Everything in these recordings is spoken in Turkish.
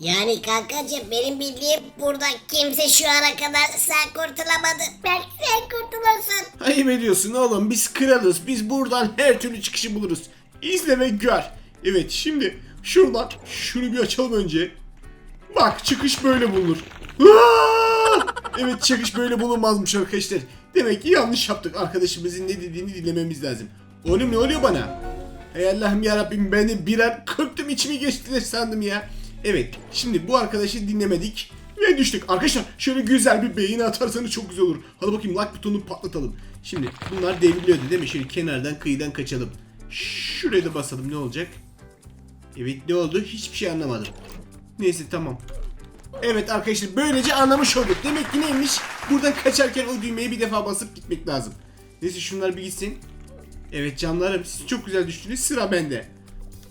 Yani kankacığım benim bildiğim burada kimse şu ana kadar sen kurtulamadı. Belki sen kurtulursun. Ayıp ediyorsun oğlum biz kralız. Biz buradan her türlü çıkışı buluruz. İzle ve gör. Evet şimdi şuradan şunu bir açalım önce. Bak çıkış böyle bulunur. Evet çıkış böyle bulunmazmış arkadaşlar. Demek ki yanlış yaptık. Arkadaşımızın ne dediğini dinlememiz lazım. Oğlum ne oluyor bana? Ey Allah'ım yarabbim beni birer kırktım içimi geçtiler sandım ya. Evet şimdi bu arkadaşı dinlemedik ve düştük. Arkadaşlar şöyle güzel bir beğeni atarsanız çok güzel olur. Hadi bakayım like butonunu patlatalım. Şimdi bunlar devriliyordu değil mi? Şöyle kenardan kıyıdan kaçalım. Şuraya da basalım ne olacak? Evet ne oldu? Hiçbir şey anlamadım. Neyse tamam. Evet arkadaşlar böylece anlamış olduk. Demek ki neymiş? Buradan kaçarken o düğmeye bir defa basıp gitmek lazım. Neyse şunlar bir gitsin. Evet canlarım siz çok güzel düştünüz sıra bende.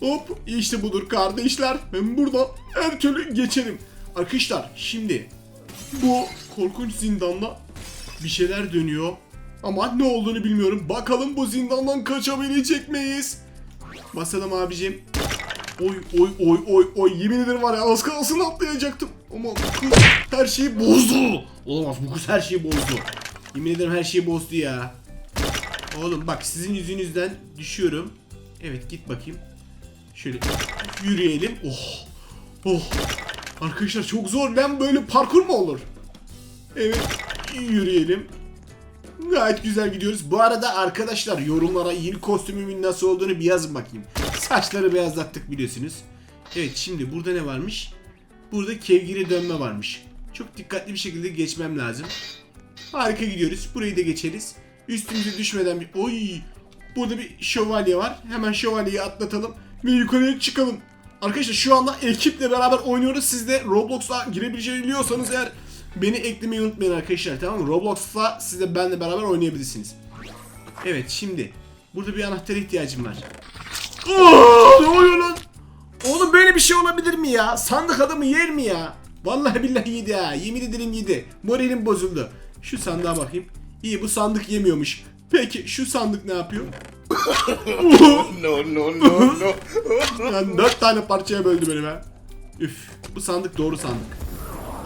Hop işte budur kardeşler. Ben buradan her türlü geçerim. Arkadaşlar şimdi bu korkunç zindanda bir şeyler dönüyor. Ama ne olduğunu bilmiyorum. Bakalım bu zindandan kaçabilecek miyiz? Basalım abicim. Oy oy oy oy oy yemin ederim var ya az kalsın atlayacaktım. Ama kız her şeyi bozdu. Olamaz bu kız her şeyi bozdu. Yemin ederim her şeyi bozdu ya. Oğlum bak sizin yüzünüzden düşüyorum. Evet git bakayım. Şöyle yürüyelim. Oh. Oh. Arkadaşlar çok zor lan böyle parkur mu olur? Evet yürüyelim. Gayet güzel gidiyoruz. Bu arada arkadaşlar yorumlara yeni kostümümün nasıl olduğunu bir yazın bakayım. Saçları beyazlattık biliyorsunuz. Evet şimdi burada ne varmış? Burada kevgiri dönme varmış. Çok dikkatli bir şekilde geçmem lazım. Harika gidiyoruz. Burayı da geçeriz. Üstümüze düşmeden bir... Oy! Burada bir şövalye var. Hemen şövalyeyi atlatalım ve yukarıya çıkalım. Arkadaşlar şu anda ekiple beraber oynuyoruz. Siz de Roblox'a girebileceğini biliyorsanız eğer beni eklemeyi unutmayın arkadaşlar tamam mı? Roblox'ta siz de benle beraber oynayabilirsiniz. Evet şimdi burada bir anahtara ihtiyacım var. Aa, ne oluyor lan? Oğlum böyle bir şey olabilir mi ya? Sandık adamı yer mi ya? Vallahi billahi yedi ha. Yemin ederim yedi. Moralim bozuldu. Şu sandığa bakayım. İyi bu sandık yemiyormuş. Peki şu sandık ne yapıyor? No, no, no, no. Yani dört tane parçaya böldü beni be. Üf bu sandık doğru sandık.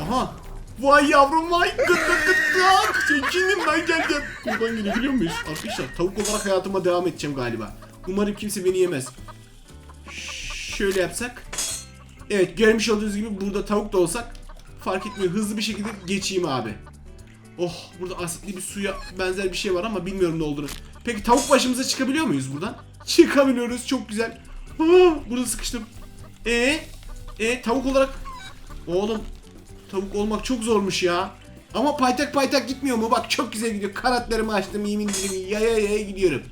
Aha. Vay yavrum vay gıt gıt gıt gıt. Çekindim ben geldim. Buradan gidebiliyor muyuz? Arkadaşlar tavuk olarak hayatıma devam edeceğim galiba. Umarım kimse beni yemez. Şöyle yapsak. Evet görmüş olduğunuz gibi burada tavuk da olsak fark etmiyor. Hızlı bir şekilde geçeyim abi. Oh burada asitli bir suya benzer bir şey var ama bilmiyorum ne olduğunu. Peki tavuk başımıza çıkabiliyor muyuz buradan? Çıkabiliyoruz çok güzel. Aa, burada sıkıştım. E e tavuk olarak oğlum tavuk olmak çok zormuş ya. Ama paytak paytak gitmiyor mu? Bak çok güzel gidiyor. Kanatlarımı açtım yemin ederim yaya yaya gidiyorum.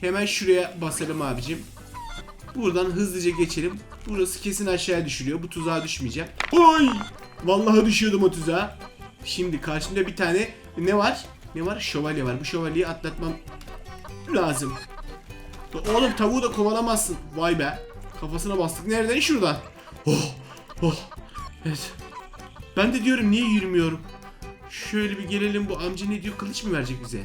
Hemen şuraya basalım abicim. Buradan hızlıca geçelim. Burası kesin aşağıya düşürüyor. Bu tuzağa düşmeyeceğim. Oy! Vallahi düşüyordum o tuzağa. Şimdi karşımda bir tane ne var? Ne var? Şövalye var. Bu şövalyeyi atlatmam lazım. Oğlum tavuğu da kovalamazsın. Vay be. Kafasına bastık. Nereden? Şuradan. Oh. Oh. Evet. Ben de diyorum niye yürümüyorum? Şöyle bir gelelim bu amca ne diyor? Kılıç mı verecek bize?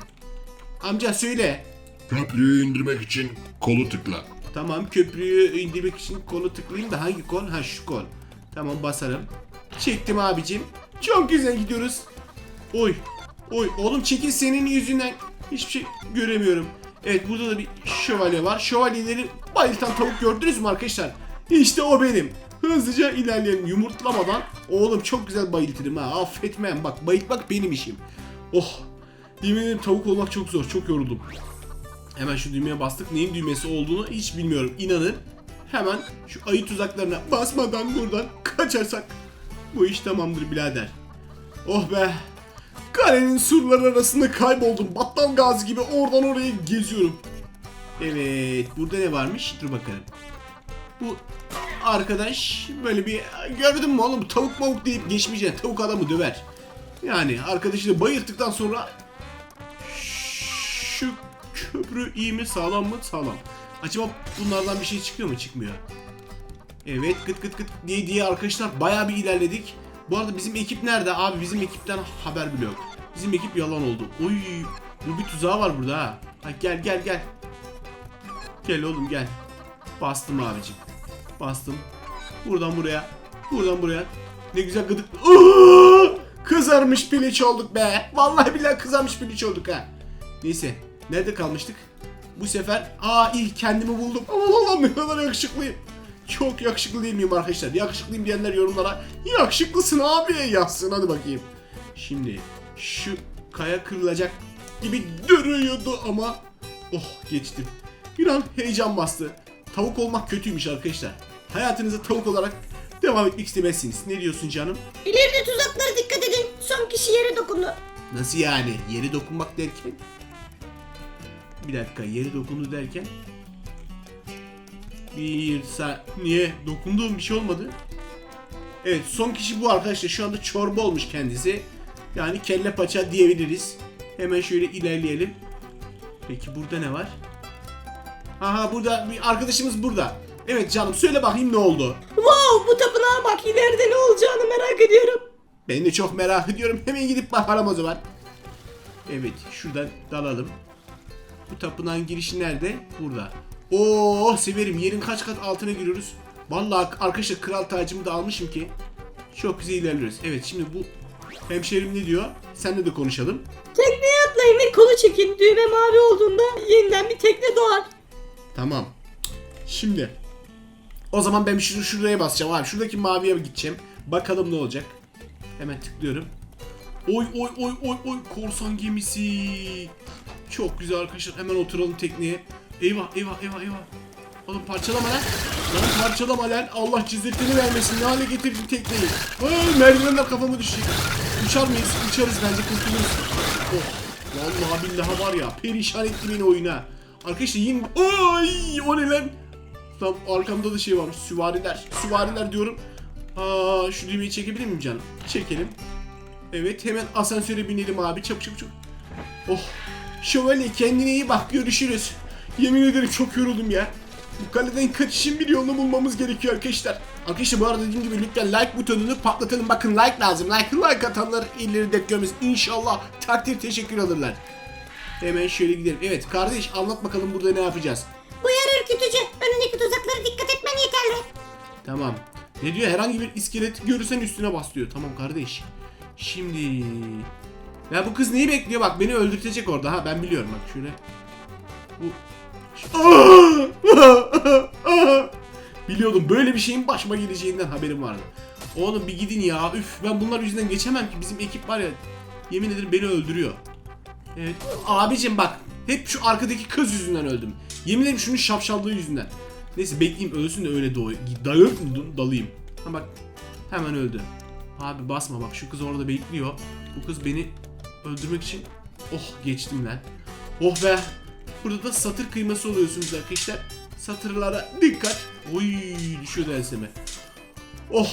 Amca söyle. Köprüyü indirmek için kolu tıkla. Tamam köprüyü indirmek için kolu tıklayayım da hangi kol? Ha şu kol. Tamam basarım. Çektim abicim. Çok güzel gidiyoruz. Oy. Oy oğlum çekil senin yüzünden. Hiçbir şey göremiyorum. Evet burada da bir şövalye var. Şövalyeleri bayıltan tavuk gördünüz mü arkadaşlar? İşte o benim. Hızlıca ilerleyelim yumurtlamadan. Oğlum çok güzel bayıltırım ha. Affetmem. Bak bayıltmak benim işim. Oh. Yemin ederim tavuk olmak çok zor. Çok yoruldum. Hemen şu düğmeye bastık. Neyin düğmesi olduğunu hiç bilmiyorum. İnanın. Hemen şu ayı tuzaklarına basmadan buradan kaçarsak bu iş tamamdır birader. Oh be. Kalenin surları arasında kayboldum. Battal gazi gibi oradan oraya geziyorum. Evet. Burada ne varmış? Dur bakalım. Bu arkadaş böyle bir gördün mü oğlum tavuk mavuk deyip geçmeyeceksin. Tavuk adamı döver. Yani arkadaşı da bayılttıktan sonra şu köprü iyi mi sağlam mı sağlam. Acaba bunlardan bir şey çıkıyor mu çıkmıyor. Evet gıt gıt gıt diye diye arkadaşlar bayağı bir ilerledik. Bu arada bizim ekip nerede abi bizim ekipten haber bile yok. Bizim ekip yalan oldu. Oy bu bir tuzağı var burada ha. ha gel gel gel. Gel oğlum gel. Bastım abicim. Bastım. Buradan buraya Buradan buraya. Ne güzel gıdık. Aa! Kızarmış piliç olduk be. Vallahi billahi kızarmış piliç olduk ha. Neyse. Nerede kalmıştık? Bu sefer aa ilk kendimi buldum. Aman Allah'ım ne kadar yakışıklıyım. Çok yakışıklı değil miyim arkadaşlar? Yakışıklıyım diyenler yorumlara yakışıklısın abi yazsın hadi bakayım. Şimdi şu kaya kırılacak gibi duruyordu ama oh geçtim. Bir an heyecan bastı. Tavuk olmak kötüymüş arkadaşlar. Hayatınıza tavuk olarak devam etmek istemezsiniz. Ne diyorsun canım? İleride tuzaklara dikkat edin. Son kişi yere dokundu. Nasıl yani? Yere dokunmak derken? Bir dakika yere dokundu derken? Bir saniye dokunduğum bir şey olmadı. Evet son kişi bu arkadaşlar. Şu anda çorba olmuş kendisi. Yani kelle paça diyebiliriz. Hemen şöyle ilerleyelim. Peki burada ne var? Aha burada bir arkadaşımız burada. Evet canım söyle bakayım ne oldu? Wow bu tapınağa bak ileride ne olacağını merak ediyorum. Ben de çok merak ediyorum. Hemen gidip bakalım o zaman. Evet, şuradan dalalım. Bu tapınağın girişi nerede? Burada. Oo, severim. Yerin kaç kat altına giriyoruz. Vallahi arkadaşlar kral tacımı da almışım ki. Çok güzel ilerliyoruz. Evet, şimdi bu hemşerim ne diyor? Seninle de konuşalım. Tekneye atlayın ve kolu çekin. Düğme mavi olduğunda yeniden bir tekne doğar. Tamam. Şimdi. O zaman ben şu şuraya basacağım abi. Şuradaki maviye gideceğim. Bakalım ne olacak. Hemen tıklıyorum. Oy oy oy oy oy korsan gemisi. Çok güzel arkadaşlar. Hemen oturalım tekneye. Eyvah eyvah eyvah eyvah. Oğlum parçalama lan. Lan parçalama lan. Allah cizretini vermesin. Ne hale getirdin tekneyi. Ay, merdivenler kafama düşecek. Uçar mıyız? Uçarız bence kurtuluruz. Oh. Vallahi billahi var ya. Perişan etti beni oyuna. Arkadaşlar yine... Ay o ne lan? Tam arkamda da şey varmış. Süvariler. Süvariler diyorum. Aa, şu düğmeyi çekebilir miyim canım? Çekelim. Evet hemen asansöre binelim abi. Çabuk çabuk çabuk. Oh. Şövalye kendine iyi bak. Görüşürüz. Yemin ederim çok yoruldum ya. Bu kaleden kaçışın bir yolunu bulmamız gerekiyor arkadaşlar. Arkadaşlar bu arada dediğim gibi lütfen like butonunu patlatalım. Bakın like lazım. Like like atanlar ileri dekliyoruz. İnşallah takdir teşekkür alırlar. Hemen şöyle gidelim. Evet kardeş anlat bakalım burada ne yapacağız? Bu yer ürkütücü. Önündeki tuzaklara dikkat etmen yeterli. Tamam. Ne diyor? Herhangi bir iskelet görürsen üstüne bas diyor. Tamam kardeş. Şimdi... Ya bu kız neyi bekliyor? Bak beni öldürtecek orada ha. Ben biliyorum bak şöyle. Bu... Biliyordum böyle bir şeyin başıma geleceğinden haberim vardı. Oğlum bir gidin ya. Üf ben bunlar yüzünden geçemem ki. Bizim ekip var ya. Yemin ederim beni öldürüyor. Evet. Abicim bak. Hep şu arkadaki kız yüzünden öldüm. Yemin ederim şunun şapşallığı yüzünden. Neyse bekleyeyim ölsün de öyle doğ dalayım. Ha bak hemen öldü. Abi basma bak şu kız orada bekliyor. Bu kız beni öldürmek için oh geçtim lan. Oh be. Burada da satır kıyması oluyorsunuz arkadaşlar. Satırlara dikkat. Oy düşüyordu enseme. Oh.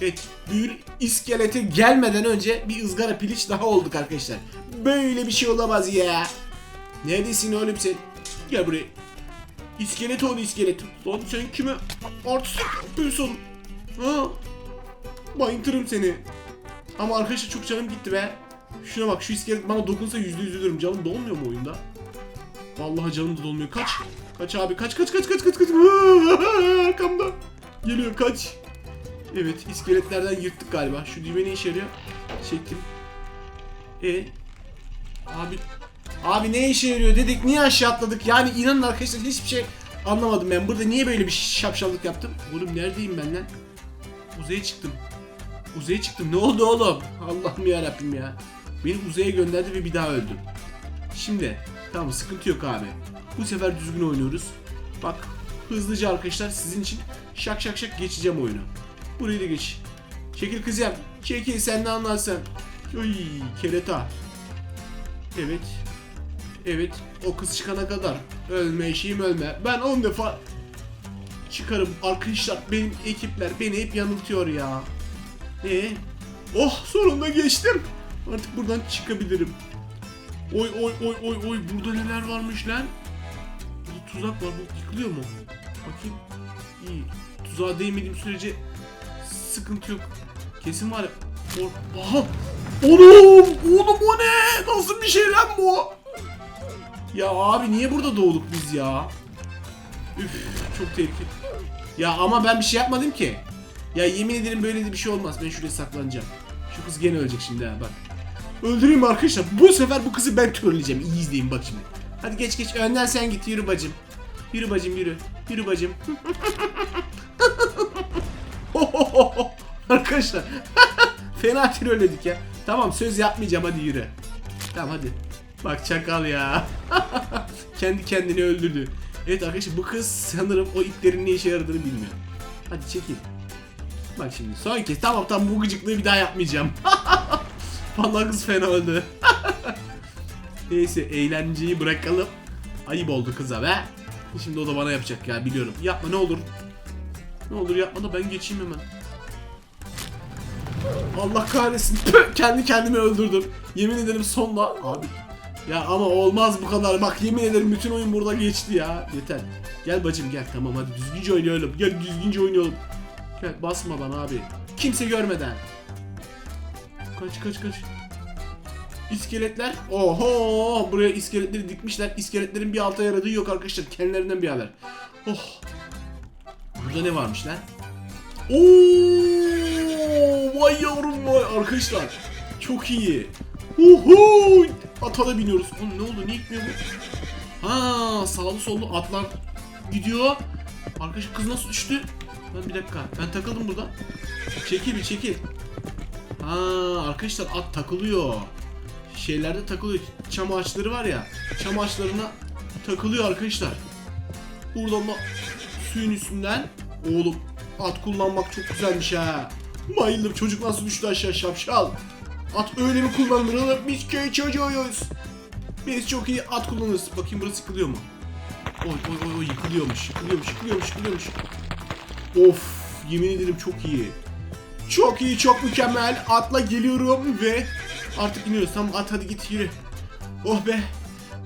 Evet büyür iskelete gelmeden önce bir ızgara piliç daha olduk arkadaşlar. Böyle bir şey olamaz ya. Neredesin oğlum sen? Gel buraya. İskelet ol iskelet. Lan sen kime artistik yapıyorsun? Ha? Bayıntırım seni. Ama arkadaşlar çok canım gitti be. Şuna bak şu iskelet bana dokunsa yüzde yüz ölürüm. Canım dolmuyor mu oyunda? Vallahi canım da dolmuyor. Kaç. Kaç abi kaç kaç kaç kaç kaç kaç. Arkamda. Geliyor kaç. Evet iskeletlerden yırttık galiba. Şu düğme ne işe yarıyor? Çektim. E Abi Abi ne işe yarıyor dedik niye aşağı atladık yani inanın arkadaşlar hiçbir şey anlamadım ben burada niye böyle bir şapşallık yaptım Oğlum neredeyim ben lan Uzaya çıktım Uzaya çıktım ne oldu oğlum Allah'ım yarabbim ya Beni uzaya gönderdi ve bir daha öldüm Şimdi tamam sıkıntı yok abi. Bu sefer düzgün oynuyoruz. Bak hızlıca arkadaşlar sizin için şak şak şak geçeceğim oyunu. Burayı da geç. Çekil kızım çekil sen ne anlarsan Oy kereta. Evet. Evet o kız çıkana kadar ölme eşeğim ölme. Ben 10 defa çıkarım. Arkadaşlar benim ekipler beni hep yanıltıyor ya. E? Oh sonunda geçtim. Artık buradan çıkabilirim. Oy oy oy oy oy burada neler varmış lan? Burada tuzak var bu yıkılıyor mu? Bakayım. İyi. Tuzağa değmediğim sürece sıkıntı yok. Kesin var ya. Or- Aha! Oğlum! Oğlum o ne? Nasıl bir şey lan bu? Ya abi niye burada doğduk biz ya? Üf çok tehlikeli. Ya ama ben bir şey yapmadım ki. Ya yemin ederim böyle de bir şey olmaz. Ben şuraya saklanacağım. Şu kız gene ölecek şimdi ha bak. Öldüreyim arkadaşlar? Bu sefer bu kızı ben trolleyeceğim. İyi izleyin bak şimdi. Hadi geç geç önden sen git yürü bacım. Yürü bacım yürü. Yürü bacım. arkadaşlar. Fena trolledik ya. Tamam söz yapmayacağım hadi yürü. Tamam hadi. Bak çakal ya. Kendi kendini öldürdü. Evet arkadaşlar bu kız sanırım o iplerin ne işe yaradığını bilmiyor. Hadi çekil. Bak şimdi son kez tamam tamam bu gıcıklığı bir daha yapmayacağım. Vallahi kız fena öldü. Neyse eğlenceyi bırakalım. Ayıp oldu kıza be. Şimdi o da bana yapacak ya biliyorum. Yapma ne olur. Ne olur yapma da ben geçeyim hemen. Allah kahretsin. Püh, Kendi kendimi öldürdüm. Yemin ederim sonla. Abi. Ya ama olmaz bu kadar. Bak yemin ederim bütün oyun burada geçti ya. Yeter. Gel bacım gel tamam hadi düzgünce oynayalım. Gel düzgünce oynayalım. Gel basma bana abi. Kimse görmeden. Kaç kaç kaç. İskeletler. Oho buraya iskeletleri dikmişler. İskeletlerin bir alta yaradığı yok arkadaşlar. Kendilerinden bir haber. Oh. Burada ne varmış lan? Oo, vay yavrum vay arkadaşlar. Çok iyi. Uhu! Ata da biniyoruz. Oğlum ne oldu? Niye gitmiyor bu? Ha, sağlı sollu atlar gidiyor. Arkadaşlar kız nasıl düştü? Lan bir dakika. Ben takıldım burada. Çekil bir çekil. Ha, arkadaşlar at takılıyor. Şeylerde takılıyor. Çam ağaçları var ya. Çam ağaçlarına takılıyor arkadaşlar. Buradan da suyun üstünden. Oğlum at kullanmak çok güzelmiş ha. Bayıldım çocuk nasıl düştü aşağı şapşal. At öyle mi kullanılır? Biz köy çocuğuyuz. Biz çok iyi at kullanırız. Bakayım burası yıkılıyor mu? Oy oy oy yıkılıyormuş. Yıkılıyormuş yıkılıyormuş yıkılıyormuş. Of yemin ederim çok iyi. Çok iyi çok mükemmel. Atla geliyorum ve artık iniyoruz. Tamam at hadi git yürü. Oh be.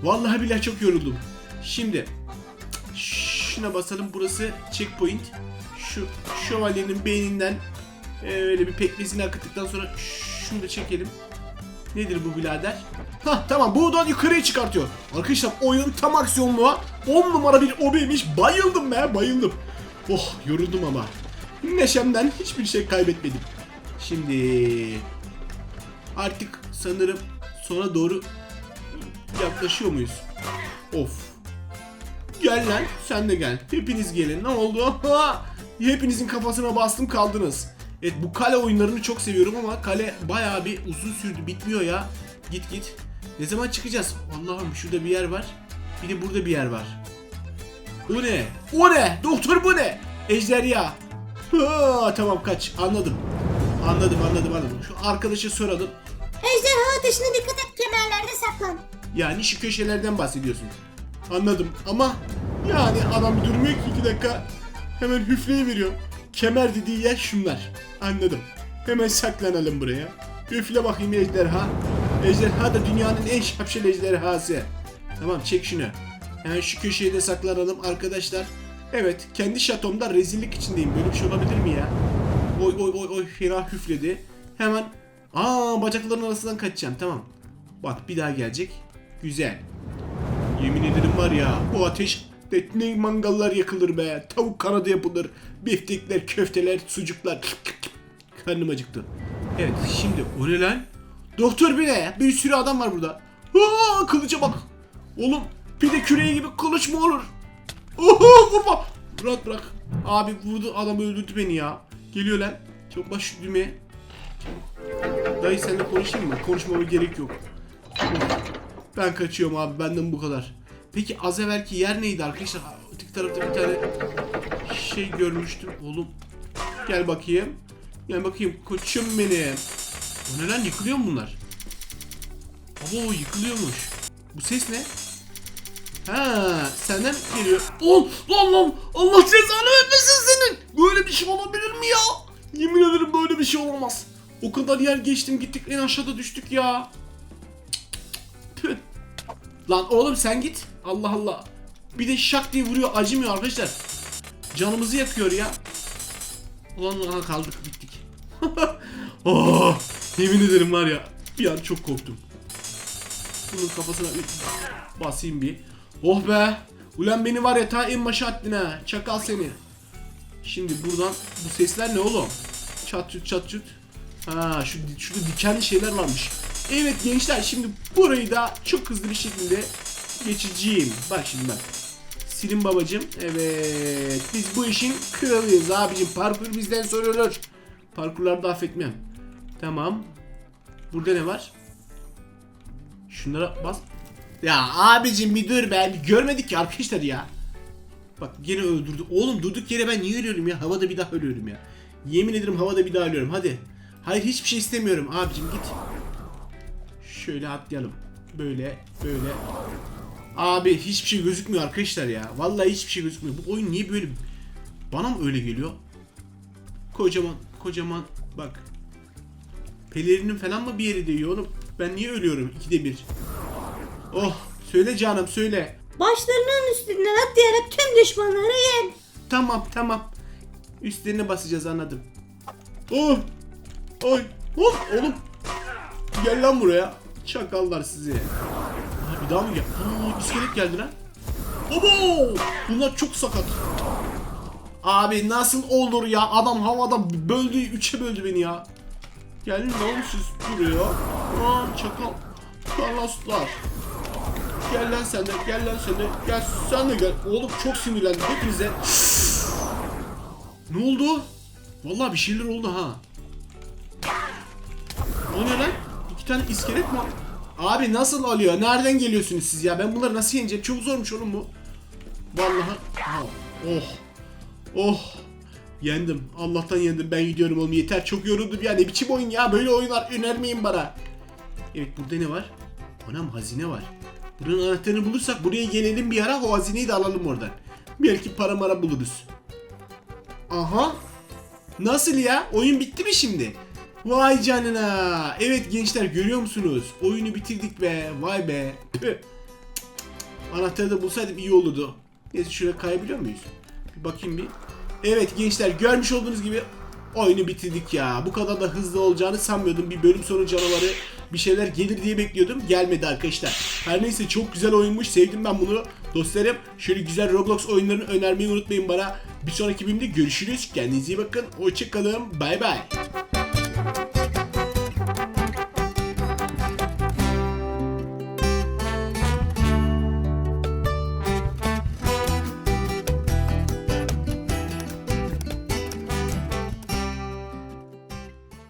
Vallahi billahi çok yoruldum. Şimdi şuna basalım. Burası checkpoint. Şu şövalyenin beyninden e, öyle bir pekmezini akıttıktan sonra şunu da çekelim. Nedir bu birader? Hah tamam buradan yukarıya çıkartıyor. Arkadaşlar oyun tam aksiyonlu. 10 numara bir obiymiş. Bayıldım be bayıldım. Oh yoruldum ama. Neşemden hiçbir şey kaybetmedim. Şimdi artık sanırım sona doğru yaklaşıyor muyuz? Of. Gel lan sen de gel. Hepiniz gelin. Ne oldu? Hepinizin kafasına bastım kaldınız. Evet bu kale oyunlarını çok seviyorum ama kale bayağı bir uzun sürdü. Bitmiyor ya. Git git. Ne zaman çıkacağız? Allah'ım şurada bir yer var. Bir de burada bir yer var. O ne? O ne? Doktor bu ne? Ejderha. Ha, tamam kaç. Anladım. Anladım anladım anladım. Şu arkadaşa soralım. Ejderha ateşine dikkat et kemerlerde saklan. Yani şu köşelerden bahsediyorsun. Anladım ama yani adam bir durmuyor ki iki dakika. Hemen hüfleyi veriyor. Kemer dediği yer şunlar. Anladım. Hemen saklanalım buraya. Üfle bakayım ejderha. Ejderha da dünyanın en şapşal ejderhası. Tamam çek şunu. Hemen şu köşeye de saklanalım arkadaşlar. Evet kendi şatomda rezillik içindeyim. Böyle bir şey olabilir mi ya? Oy oy oy oy fena hüfledi. Hemen aa bacaklarının arasından kaçacağım tamam. Bak bir daha gelecek. Güzel. Yemin ederim var ya bu ateş ne mangallar yakılır be. Tavuk kanadı yapılır. Biftekler, köfteler, sucuklar. Karnım acıktı. Evet şimdi o? Doktor bir ne? Bir sürü adam var burada. Aa, kılıca bak. Oğlum pide küreği gibi kılıç mı olur? Oho vurma. Bırak bırak. Abi vurdu adam öldürdü beni ya. Geliyor lan. Çok baş şu düğmeye. Çabuk. Dayı seninle konuşayım mı? Konuşmama gerek yok. Ben kaçıyorum abi benden bu kadar. Peki az evvelki yer neydi arkadaşlar? Öteki tarafta bir tane şey görmüştüm. Oğlum gel bakayım. Gel bakayım koçum benim. O ne lan yıkılıyor mu bunlar? Abo yıkılıyormuş. Bu ses ne? Ha senden geliyor. Ol lan lan Allah cezanı vermesin senin. Böyle bir şey olabilir mi ya? Yemin ederim böyle bir şey olmaz. O kadar yer geçtim gittik en aşağıda düştük ya. Lan oğlum sen git. Allah Allah. Bir de şak diye vuruyor acımıyor arkadaşlar. Canımızı yakıyor ya. Ulan aha kaldık bittik. oh, yemin ederim var ya bir an çok korktum. Bunun kafasına bir basayım bir. Oh be. Ulan beni var ya ta en başa attın ha. Çakal seni. Şimdi buradan bu sesler ne oğlum? Çat çut çat çut. Ha şu şurada dikenli şeyler varmış. Evet gençler şimdi burayı da çok hızlı bir şekilde geçeceğim. Bak şimdi bak. Silin babacım. Evet. Biz bu işin kralıyız abicim. Parkur bizden sorulur. Parkurlarda affetmem. Tamam. Burada ne var? Şunlara bas. Ya abicim bir dur be. Bir görmedik ki arkadaşlar ya. Bak yine öldürdü. Oğlum durduk yere ben niye ölüyorum ya? Havada bir daha ölüyorum ya. Yemin ederim havada bir daha ölüyorum. Hadi. Hayır hiçbir şey istemiyorum abicim git. Şöyle atlayalım. Böyle böyle. Abi hiçbir şey gözükmüyor arkadaşlar ya. Vallahi hiçbir şey gözükmüyor. Bu oyun niye böyle bana mı öyle geliyor? Kocaman kocaman bak. Pelerinin falan mı bir yeri değiyor oğlum? Ben niye ölüyorum ikide bir? Oh söyle canım söyle. Başlarının üstünden atlayarak tüm düşmanları yen. Tamam tamam. Üstlerine basacağız anladım. Oh! Oy! Oh! Oğlum! Gel lan buraya. Çakallar sizi. Ha, bir daha mı gel? Aa, iskelet geldi lan. Abo! Bunlar çok sakat. Abi nasıl olur ya? Adam havada böldü, üçe böldü beni ya. Gelin lan siz buraya. Aa, çakal. Kalaslar. Gel lan sen de, gel lan sen de. Gel sen de gel. Oğlum çok sinirlendim hepinize. ne oldu? Vallahi bir şeyler oldu ha. O ne lan? İki tane iskelet mi? Abi nasıl oluyor? Nereden geliyorsunuz siz ya? Ben bunları nasıl yeneceğim? Çok zormuş oğlum bu. Vallahi. Ha, oh. Oh. Yendim. Allah'tan yendim. Ben gidiyorum oğlum. Yeter. Çok yoruldum ya. Ne biçim oyun ya? Böyle oyunlar önermeyin bana. Evet burada ne var? Anam hazine var. Buranın anahtarını bulursak buraya gelelim bir ara o hazineyi de alalım oradan. Belki para mara buluruz. Aha. Nasıl ya? Oyun bitti mi şimdi? Vay canına. Evet gençler görüyor musunuz? Oyunu bitirdik be. Vay be. Püh. Anahtarı da bulsaydım iyi olurdu. Neyse şuraya kayabiliyor muyuz? Bir bakayım bir. Evet gençler görmüş olduğunuz gibi oyunu bitirdik ya. Bu kadar da hızlı olacağını sanmıyordum. Bir bölüm sonu canavarı bir şeyler gelir diye bekliyordum. Gelmedi arkadaşlar. Her neyse çok güzel oyunmuş. Sevdim ben bunu. Dostlarım şöyle güzel Roblox oyunlarını önermeyi unutmayın bana. Bir sonraki bölümde görüşürüz. Kendinize iyi bakın. Hoşçakalın. Bay bay.